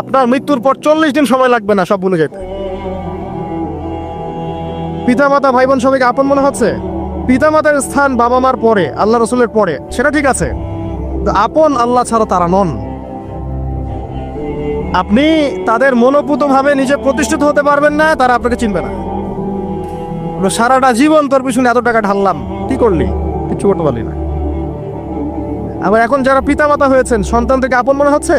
আপনার মৃত্যুর পর চল্লিশ দিন সময় লাগবে না, সব ভুলে যেতে। পিতা মাতা ভাই বোন সবাইকে আপন মনে হচ্ছে? পিতা মাতার স্থান বাবা মার পরে, আল্লাহ রসুলের পরে, সেটা ঠিক আছে। আপন আল্লাহ ছাড়া তারা নন। আপনি তাদের মনোপুতভাবে নিজে প্রতিষ্ঠিত হতে পারবেন না, তারা আপনাকে চিনবে না। সারাটা জীবন তোর পিছনে এত টাকা ঢাললাম, কি করলি? কিছু করতে পারলি না। আবার এখন যারা পিতামাতা হয়েছেন সন্তানদেরকে আপন মনে হচ্ছে?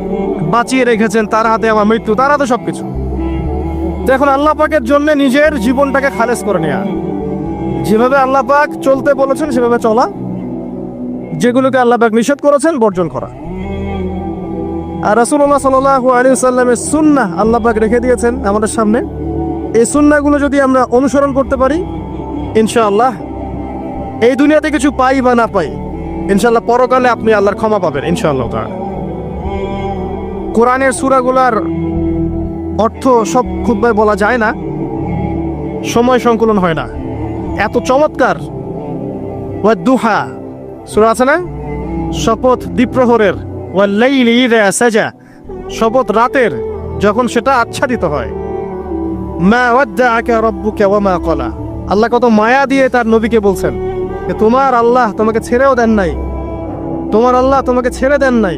বাঁচিয়ে রেখেছেন, তার হাতে আমার মৃত্যু, তার হাতে সবকিছু। এখন আল্লাহ পাকের জন্য নিজের জীবনটাকে খালেজ করে নেওয়া যেভাবে আল্লাহ পাক চলতে বলেছেন, সেভাবে চলা। যেগুলোকে আল্লাহ পাক নিষেধ করেছেন, বর্জন করা। আর রাসূলুল্লাহ সাল্লাল্লাহু আলাইহি সাল্লামের সুন্না আল্লাহ পাক রেখে দিয়েছেন আমাদের সামনে। এই সুন্নাহগুলো যদি আমরা অনুসরণ করতে পারি, ইনশাআল্লাহ এই দুনিয়াতে কিছু পাই বা না পাই, ইনশাআল্লাহ পরকালে আপনি আল্লাহর ক্ষমা পাবেন, ইনশাআল্লাহ তাআলা। কোরআনের সূরাগুলার অর্থ সব খুবভাবে বলা যায় না। সময় সংকুলন হয় না। এত চমৎকার। দুহা সূরা আছে না? শপথ দ্বীপ্রহরের শপথ রাতের, যখন সেটা আচ্ছাদিত হয়। মা মা ক্বালা। আল্লাহ কত মায়া দিয়ে তার নবীকে বলছেন তোমার আল্লাহ তোমাকে ছেড়েও দেন নাই। তোমার আল্লাহ তোমাকে ছেড়ে দেন নাই।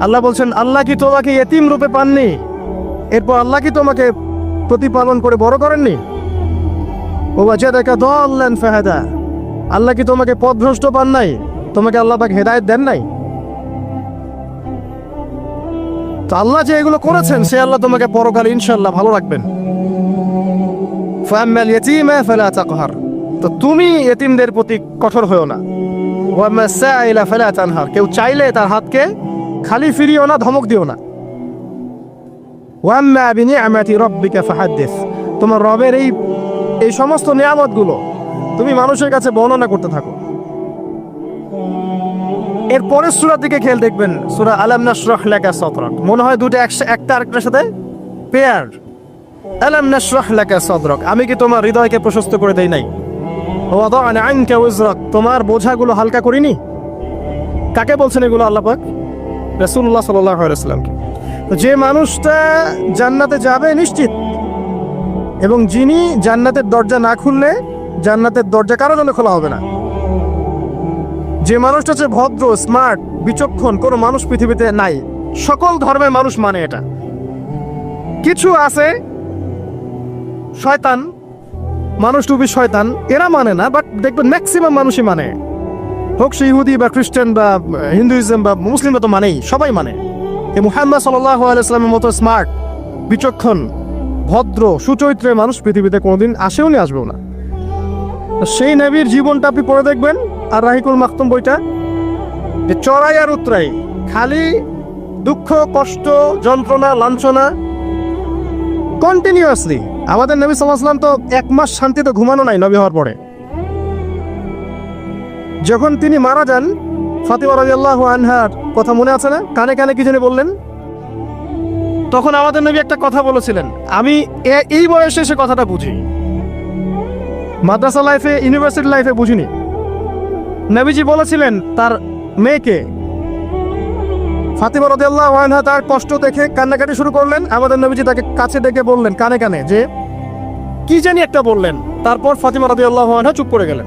আল্লাহ বলছেন, আল্লাহ কি তোমাকে ইয়েতিম রূপে পাননি? এরপর আল্লাহ কি তোমাকে প্রতিপালন করে বড় করেননি? ও ওয়াজাদাকা দাল্লান ফাহাদা। আল্লাহ কি তোমাকে পথভ্রষ্ট পান নাই? তোমাকে আল্লাহ পাক হেদায়েত দেন নাই? তো আল্লাহ যে এগুলো করেছেন, সে আল্লাহ তোমাকে পরকালে ইনশাল্লাহ ভালো রাখবেন। ফাম্মাল ইয়াতীমা ফালা তাকহার। তো তুমি এতিমদের প্রতি কঠোর হয়েও না। ওয়াম্মা সাইলা ফালা তানহার। কেউ চাইলে তার হাতকে খালি ফিরিও না, ধমক দিও না। ওয়াম্মা বিনিআমাতি রাব্বিকা ফাহাদ্দিস। তোমার রবের এই এই সমস্ত নিয়ামতগুলো তুমি মানুষের কাছে বর্ণনা করতে থাকো। এর পরের সূরার দিকে খেয়াল দেখবেন, সূরা আলাম নাশরাহ লাকা সাদরাক। মনে হয় দুটো একটা আরেকটার সাথে পেয়ার আলাম নাশরাহ লাকা সাদরাক। আমি কি তোমার হৃদয়কে প্রশস্ত করে দেই নাই? ওয়াদানা আনকা উজরাক। তোমার বোঝাগুলো হালকা করিনি? কাকে বলছেন এগুলো আল্লাহ পাক? আলাইহি তো যে মানুষটা জান্নাতে যাবে নিশ্চিত, এবং যিনি জান্নাতের দরজা না খুললে জান্নাতের দরজা কারও জন্য খোলা হবে না। যে মানুষটা হচ্ছে ভদ্র, স্মার্ট, বিচক্ষণ, কোনো মানুষ পৃথিবীতে নাই। সকল ধর্মের মানুষ মানে এটা। কিছু আছে, শয়তান, মানুষ টুবি শয়তান, এরা মানে না বাট দেখবেন ম্যাক্সিমাম মানুষই মানে। হোক সে ইহুদি বা খ্রিস্টান বা হিন্দুইজম বা মুসলিম তো মানেই, সবাই মানে। এই মুহাম্মদ সাল্লাহ আলাইসলামের মতো স্মার্ট, বিচক্ষণ, ভদ্র সুচরিত্রের মানুষ পৃথিবীতে কোনোদিন আসেও নি, আসবেও না। সেই নবীর জীবনটা আপনি পড়ে দেখবেন, আর রাহিকুল মাখতুম বইটা, যে চড়াই আর উত্তরাই খালি দুঃখ, কষ্ট, যন্ত্রণা, লাঞ্ছনা কন্টিনিউয়াসলি আমাদের নবী সাল্লাহ সাল্লাম তো এক মাস শান্তিতে ঘুমানো নাই নবী হওয়ার পরে। যখন তিনি মারা যান, ফাতিমা রাদিয়াল্লাহু আনহার কথা মনে আছে না? কানে কানে কি জানি বললেন? তখন আমাদের নবী একটা কথা বলেছিলেন, আমি এই বয়সে সে কথাটা বুঝি। মাদ্রাসা লাইফে ইউনিভার্সিটি লাইফে বুঝিনি। নবীজি বলেছিলেন, তার মেয়েকে। ফাতিমা রাদিয়াল্লাহু আনহা তার কষ্ট দেখে কান্নাকাটি শুরু করলেন। আমাদের নবীজি তাকে কাছে ডেকে বললেন, কানে কানে যে, কি জানি একটা বললেন? তারপর ফাতিমা রাদিয়াল্লাহু আনহা চুপ করে গেলেন।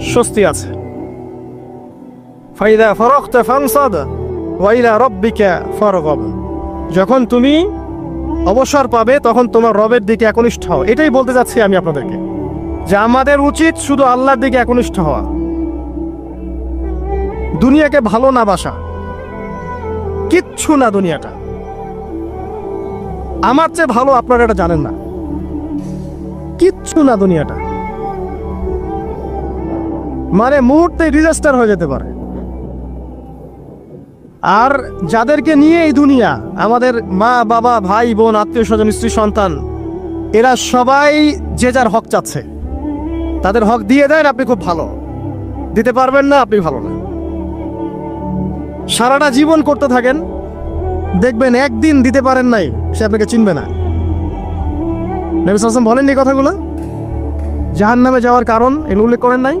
স্বস্তি আছে। ফাইদা ফরক্তা ফানসাদ ওয়াইলা রব্বিকা ফরগব। যখন তুমি অবসর পাবে, তখন তোমার রবের দিকে একনিষ্ঠ হও। এটাই বলতে যাচ্ছি আমি আপনাদেরকে। যে আমাদের উচিত শুধু আল্লাহর দিকে একনিষ্ঠ হওয়া। দুনিয়াকে ভালো না বাসা। কিচ্ছু না দুনিয়াটা। আমার চেয়ে ভালো আপনারা এটা জানেন না। কিচ্ছু না দুনিয়াটা। মানে মুহূর্তে ডিজাস্টার হয়ে যেতে পারে। আর যাদেরকে নিয়ে এই দুনিয়া, আমাদের মা, বাবা, ভাই, বোন, আত্মীয় স্বজন, স্ত্রী, সন্তান, এরা সবাই যে যার হক চাচ্ছে। তাদের হক দিয়ে দেন, আপনি খুব ভালো। দিতে পারবেন না, আপনি ভালো না। সারাটা জীবন করতে থাকেন, দেখবেন একদিন দিতে পারেন নাই, সে আপনাকে চিনবে না। নবী সালাম বলেন এই কথাগুলো? জাহান নামে যাওয়ার কারণ এগুলো উল্লেখ করেন নাই?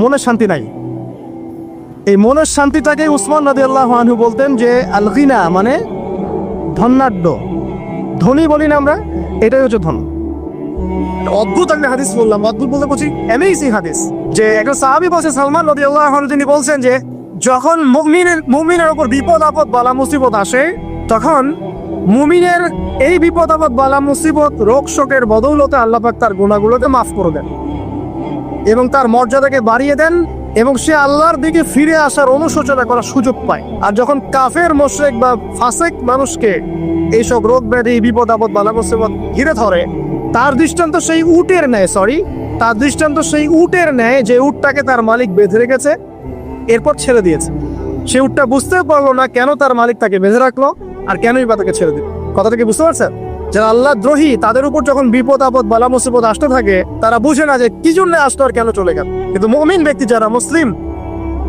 মনে শান্তি নাই। এই মনের শান্তিটাকে উসমান নদী আল্লাহ আনহু বলতেন যে, আলগিনা মানে ধন্যাঢ্য ধনী বলি না আমরা, এটাই হচ্ছে ধন। অদ্ভুত একটা হাদিস বললাম, অদ্ভুত বলতে বলছি অ্যামেজিং হাদিস। যে একটা সাহাবি বলছে, সালমান নদী আল্লাহ তিনি বলছেন যে, যখন মুমিনের মুমিনের উপর বিপদ, আপদ, বালা, মুসিবত আসে, তখন মুমিনের এই বিপদ, আপদ, বালা, মুসিবত, রোগ, শোকের বদৌলতে আল্লাহ পাক তার গুণাগুলোকে মাফ করে দেন। এবং তার মর্যাদাকে বাড়িয়ে দেন এবং সে আল্লাহর দিকে ফিরে আসার অনুশোচনা করার সুযোগ পায়। আর যখন কাফের মোশেক বা ফাসেক মানুষকে এইসব রোগ ব্যাধি, বিপদ, আপদ, বালা, মুসিবত ঘিরে ধরে, তার দৃষ্টান্ত সেই উটের ন্যায় সরি তার দৃষ্টান্ত সেই উটের ন্যায় যে উটটাকে তার মালিক বেঁধে রেখেছে, এরপর ছেড়ে দিয়েছে। সে উটটা বুঝতে পারল না কেন তার মালিক তাকে বেঁধে রাখল, আর কেনই বা তাকে ছেড়ে দিল। কথাটা কি বুঝতে পারছেন? যারা আল্লাহ দ্রোহী, তাদের উপর যখন বিপদ, আপদ, বালা, মুসিবত আসতে থাকে, তারা বুঝে না যে কি জন্য আসতো আর কেন চলে গেল। কিন্তু মমিন ব্যক্তি যারা মুসলিম,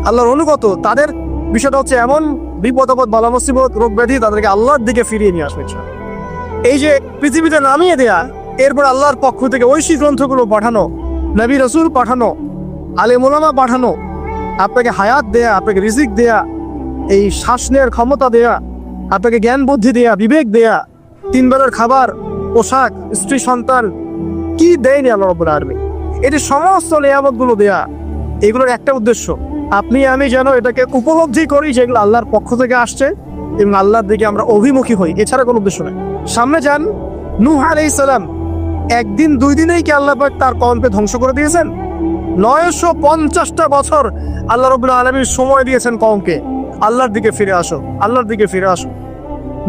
আল্লাহর অনুগত, তাদের বিষয়টা হচ্ছে এমন বিপদ, আপদ, বালা, মুসিবত, রোগ ব্যাধি তাদেরকে আল্লাহর দিকে ফিরিয়ে নিয়ে আসবে এই যে পৃথিবীতে নামিয়ে দেয়া, এরপর আল্লাহর পক্ষ থেকে ঐশী গ্রন্থগুলো পাঠানো, নবী রসুল পাঠানো আলে মোলামা পাঠানো, আপনাকে হায়াত দেয়া, আপনাকে রিজিক দেয়া, এই শ্বাস ক্ষমতা দেয়া, আপনাকে জ্ঞান বুদ্ধি দেয়া, বিবেক দেয়া তিন বেলার খাবার, পোশাক, স্ত্রী, সন্তান, কি দেয়নি আল্লাহ রব্বুল আলমী এটি সমস্ত নিয়ামতগুলো দেয়া। এগুলোর একটা উদ্দেশ্য, আপনি, আমি যেন এটাকে উপলব্ধি করি যেগুলো আল্লাহর পক্ষ থেকে আসছে এবং আল্লাহর দিকে আমরা অভিমুখী হই। এছাড়া কোনো উদ্দেশ্য নেই। সামনে যান, নূহ আলাইহিস সালাম, একদিন, দুই দিনেই কি আল্লাহ তার কমকে ধ্বংস করে দিয়েছেন? নয়শো পঞ্চাশটা বছর আল্লাহ রবুল্লা আলমীর সময় দিয়েছেন কমকে আল্লাহর দিকে ফিরে আসো, আল্লাহর দিকে ফিরে আসো।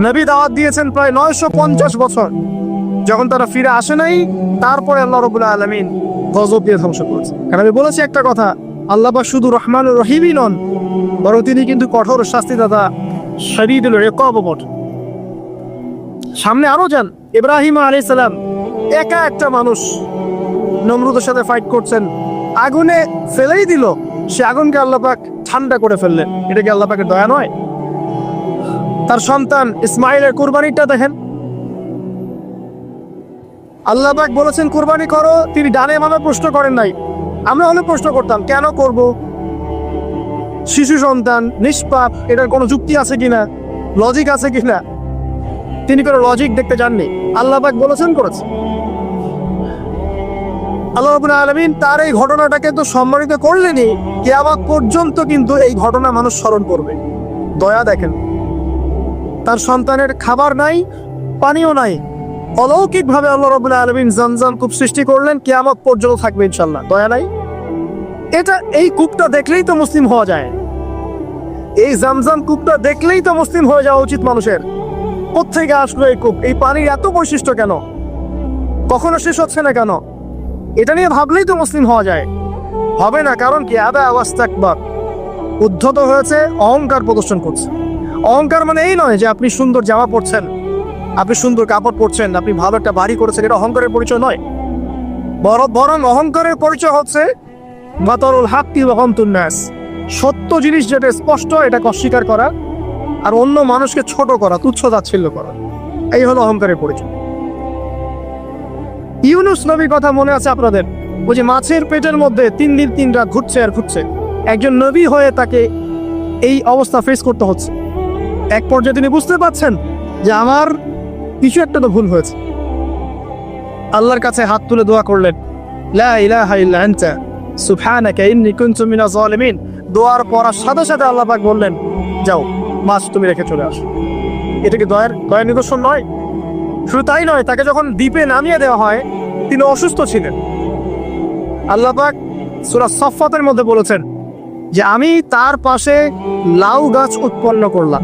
নবী দাওয়াত দিয়েছেন প্রায় নয়শো পঞ্চাশ বছর। যখন তারা ফিরে আসে নাই, তারপরে আল্লাহ রবুল্লা আলমিন গজব দিয়ে ধ্বংস করেছে কারণ আমি বলেছি একটা কথা, আল্লাহ বা শুধু রহমান রহিমই নন, বরং তিনি কিন্তু কঠোর শাস্তিদাতা শরীদুল রেকব সামনে আরও যান, ইব্রাহিম আলাইহিস সালাম একা একটা মানুষ নমরুদের সাথে ফাইট করছেন, আগুনে ফেলেই দিল, সে আগুনকে আল্লাপাক ঠান্ডা করে ফেললেন। এটা কি আল্লাপাকের দয়া নয় তার সন্তান ইসমাইলের কুরবানিটা দেখেন। আল্লাপাক বলেছেন, কুরবানি করো। তিনি ডানে মানে প্রশ্ন করেন নাই। আমরা হলে প্রশ্ন করতাম, কেন করব? শিশু সন্তান, নিষ্পাপ, এটার কোনো যুক্তি আছে কিনা? লজিক আছে কিনা? তিনি কোনো লজিক দেখতে যাননি। আল্লাপাক বলেছেন করেছে। আল্লাহ আলামিন তার এই ঘটনাটাকে তো সম্মানিত করলেনই। কিয়ামত পর্যন্ত কিন্তু এই ঘটনা মানুষ স্মরণ করবে। দয়া দেখেন। তার সন্তানের খাবার নাই, পানিও নাই। অলৌকিকভাবে আল্লাহ রাব্বুল আলামিন জমজম কূপ সৃষ্টি করলেন, কিয়ামত পর্যন্ত থাকবে ইনশাল্লাহ দয়া নাই? এটা এই কূপটা দেখলেই তো মুসলিম হওয়া যায়। এই জামজাম কূপটা দেখলেই তো মুসলিম হয়ে যাওয়া উচিত মানুষের। কোথেকে আসলো এই কূপ? এই পানির এত বৈশিষ্ট্য কেন? কখনো শেষ হচ্ছে না কেন? এটা নিয়ে ভাবলেই তো মুসলিম হওয়া যায়। হবে না, কারণ কি? আদা অবস্থা একবার উদ্ধত হয়েছে, অহংকার প্রদর্শন করছে। অহংকার মানে এই নয় যে আপনি সুন্দর জামা পরছেন, আপনি সুন্দর কাপড় পরছেন, আপনি ভালো একটা বাড়ি করেছেন, এটা অহংকারের পরিচয় নয়। বরং অহংকারের পরিচয় হচ্ছে বাতরুল হাক্কি রহমতুন্নাস সত্য জিনিস যেটা স্পষ্ট, এটাকে অস্বীকার করা আর অন্য মানুষকে ছোট করা, তুচ্ছ তাচ্ছিল্য করা। এই হলো অহংকারের পরিচয়। ইউনুস নবীর কথা মনে আছে আপনাদের? ওই যে মাছের পেটের মধ্যে তিন দিন তিন রাত ঘুরছে আর ঘুরছে। একজন নবী হয়ে তাকে এই অবস্থা ফেস করতে হচ্ছে। এক পর্যায়ে তিনি বুঝতে পারছেন যে আমার কিছু একটা তো ভুল হয়েছে। আল্লাহর কাছে হাত তুলে দোয়া করলেন, লা ইলাহা দোয়ার পড়ার সাথে সাথে আল্লাহ পাক বললেন, যাও, মাছ তুমি রেখে চলে আসো। এটা কি দয়ার দয়ার নিদর্শন নয়? শুধু তাই নয়, তাকে যখন দ্বীপে নামিয়ে দেওয়া হয়, তিনি অসুস্থ ছিলেন। আল্লাহ পাক সূরা সফফাতের মধ্যে বলেছেন যে, আমি তার পাশে লাউ গাছ উৎপন্ন করলাম।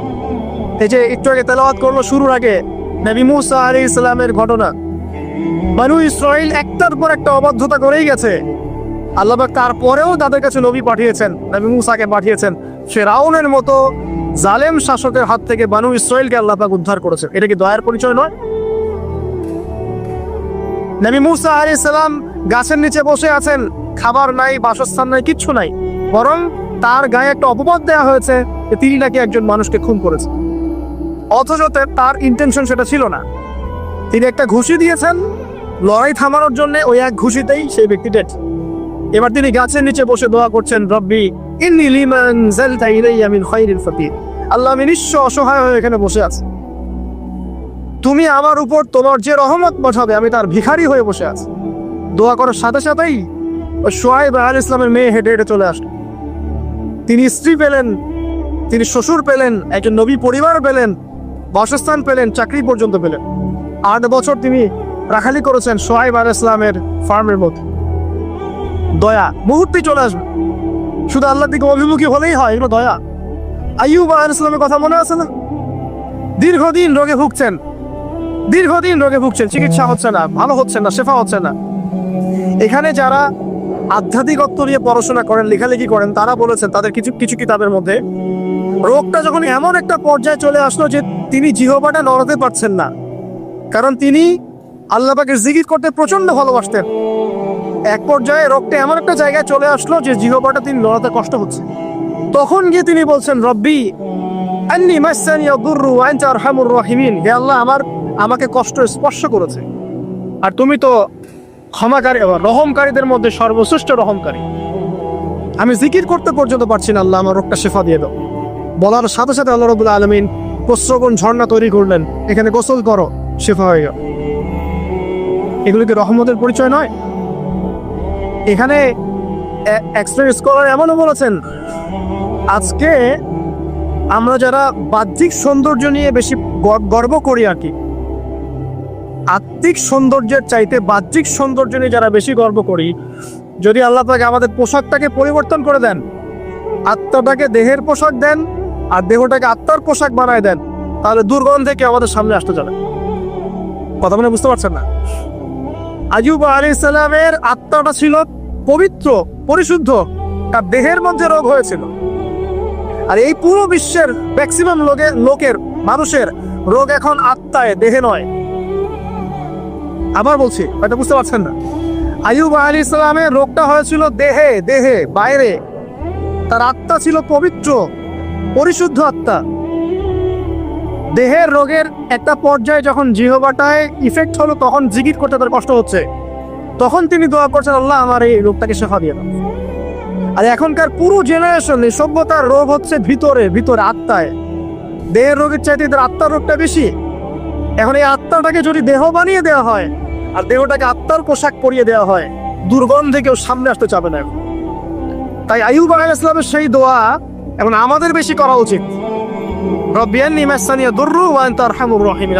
এই যে একটু আগে তেলাওয়াত করল শুরুর আগে নবী মুসা আলী ইসলামের ঘটনা। বানু ইসরাইল একটার পর একটা অবাধ্যতা করেই গেছে। আল্লাহবাক তারপরেও তাদের কাছে নবী পাঠিয়েছেন, নবী মুসাকে পাঠিয়েছেন। সে ফেরাউনের মতো জালেম শাসকের হাত থেকে বানু ইসরাইলকে আল্লাপাক উদ্ধার করেছে। এটা কি দয়ার পরিচয় নয়? নবী মুসা আলী সালাম গাছের নিচে বসে আছেন, খাবার নাই, বাসস্থান নাই, কিচ্ছু নাই। বরং তার গায়ে একটা অপবাদ দেওয়া হয়েছে তিনি নাকি একজন মানুষকে খুন করেছে অথচ তার ইন্টেনশন সেটা ছিল না। তিনি একটা ঘুষি দিয়েছেন, লড়াই থামানোর জন্য ওই এক ঘুষিতেই সেই ব্যক্তি ডেট এবার তিনি গাছের নিচে বসে দোয়া করছেন, রব্বি, ইন্নি লিমান জালতা ইলাইয়া মিন ফাকির। আল্লাহ আমি নিঃস্ব অসহায় হয়ে এখানে বসে আছি। তুমি আমার উপর তোমার যে রহমত পাঠাবে, আমি তার ভিখারি হয়ে বসে আছি। দোয়া করার সাথে সাথেই সোহাইব আল ইসলামের মেয়ে হেঁটে হেঁটে চলে আসলো। তিনি স্ত্রী পেলেন, তিনি শ্বশুর পেলেন, একজন নবী পরিবার পেলেন বাসস্থান পেলেন, চাকরি পর্যন্ত পেলেন। আট বছর তিনি রাখালি করেছেন সোহাইব আল ইসলামের ফার্মের মধ্যে। দয়া, মুহূর্তে চলে আসবে শুধু আল্লাহর দিকে অভিমুখী হলেই হয়, এগুলো দয়া। আইয়ুব আল ইসলামের কথা মনে আছে না? দীর্ঘদিন রোগে ভুগছেন। দীর্ঘদিন রোগে ভুগছেন, চিকিৎসা হচ্ছে না, ভালো হচ্ছে না, শেফা হচ্ছে না। এখানে যারা আধ্যাত্মিকত্ব নিয়ে পড়াশোনা করেন, লেখালেখি করেন, তারা বলেছেন, তাদের কিছু কিছু কিতাবের মধ্যে রোগটা যখন এমন একটা পর্যায়ে চলে আসলো যে তিনি জিহবাটা নড়াতে পারছেন না। কারণ তিনি আল্লাহকে জিকির করতে প্রচণ্ড ভালোবাসতেন। এক পর্যায়ে রোগটা এমন একটা জায়গায় চলে আসলো যে জিহবাটা তিনি নড়াতে কষ্ট হচ্ছে। তখন গিয়ে তিনি বলছেন, রব্বি, আন্নি মাসানি ওয়া আনতা আরহামুর রাহিমিন। হে আল্লাহ, আমার, আমাকে কষ্ট স্পর্শ করেছে। আর তুমি তো ক্ষমাকারী রহমকারীদের মধ্যে সর্বশ্রেষ্ঠ রহমকারী। আমি জিকির করতে পর্যন্ত পারছি না, আল্লাহ আমার রোগটা শেফা দিয়ে দাও। বলার সাথে সাথে আল্লাহ রবুল্লা আলমিন প্রশ্রবণ ঝর্ণা তৈরি করলেন। এখানে গোসল করো, শেফা হয়ে গেল। এগুলো কি রহমতের পরিচয় নয়? এখানে স্কলার এমনও বলেছেন, আজকে আমরা যারা বাহ্যিক সৌন্দর্য নিয়ে বেশি গর- গর্ব করি আর কি, আত্মিক সৌন্দর্যের চাইতে বাহ্যিক সৌন্দর্য নিয়ে যারা বেশি গর্ব করি, যদি আল্লাহ তাকে আমাদের পোশাকটাকে পরিবর্তন করে দেন আত্মাটাকে দেহের পোশাক দেন আর দেহটাকে আত্মার পোশাক বানায় দেন, তাহলে দুর্গন্ধ থেকে আমাদের সামনে আসতে চলে। কথা মানে বুঝতে পারছেন না? আজুব আলী আত্মাটা ছিল পবিত্র, পরিশুদ্ধ, তার দেহের মধ্যে রোগ হয়েছিল। আর এই পুরো বিশ্বের ম্যাক্সিমাম লোকের লোকের, মানুষের রোগ এখন আত্মায়, দেহে নয়। আবার বলছি হয়তো বুঝতে পারছেন না? আয়ুব আলী ইসলামের রোগটা হয়েছিল দেহে দেহে, বাইরে। তার আত্মা ছিল পবিত্র, পরিশুদ্ধ আত্মা। দেহের রোগের একটা পর্যায়ে যখন জিহবাটায় ইফেক্ট হলো, তখন জিগির করতে তার কষ্ট হচ্ছে। তখন তিনি দোয়া করছেন, আল্লাহ, আমার এই রোগটাকে শেফা দিয়ে আর এখনকার পুরো জেনারেশন সভ্যতার রোগ হচ্ছে ভিতরে ভিতরে আত্মায়। দেহের রোগের চাইতে তার আত্মার রোগটা বেশি। এখন এই আত্মাটাকে যদি দেহ বানিয়ে দেওয়া হয়, আর দেহটাকে আত্মার পোশাক পরিয়ে দেওয়া হয়, দুর্গন্ধে কেউ সামনে আসতে চাবে না এখন। তাই আইব আলাইহিস ইসলামের সেই দোয়া এখন আমাদের বেশি করা উচিত। রব্বিয়ান্নি মাসানিয়া দুররু ওয়ান তার হামুর রাহিমিন।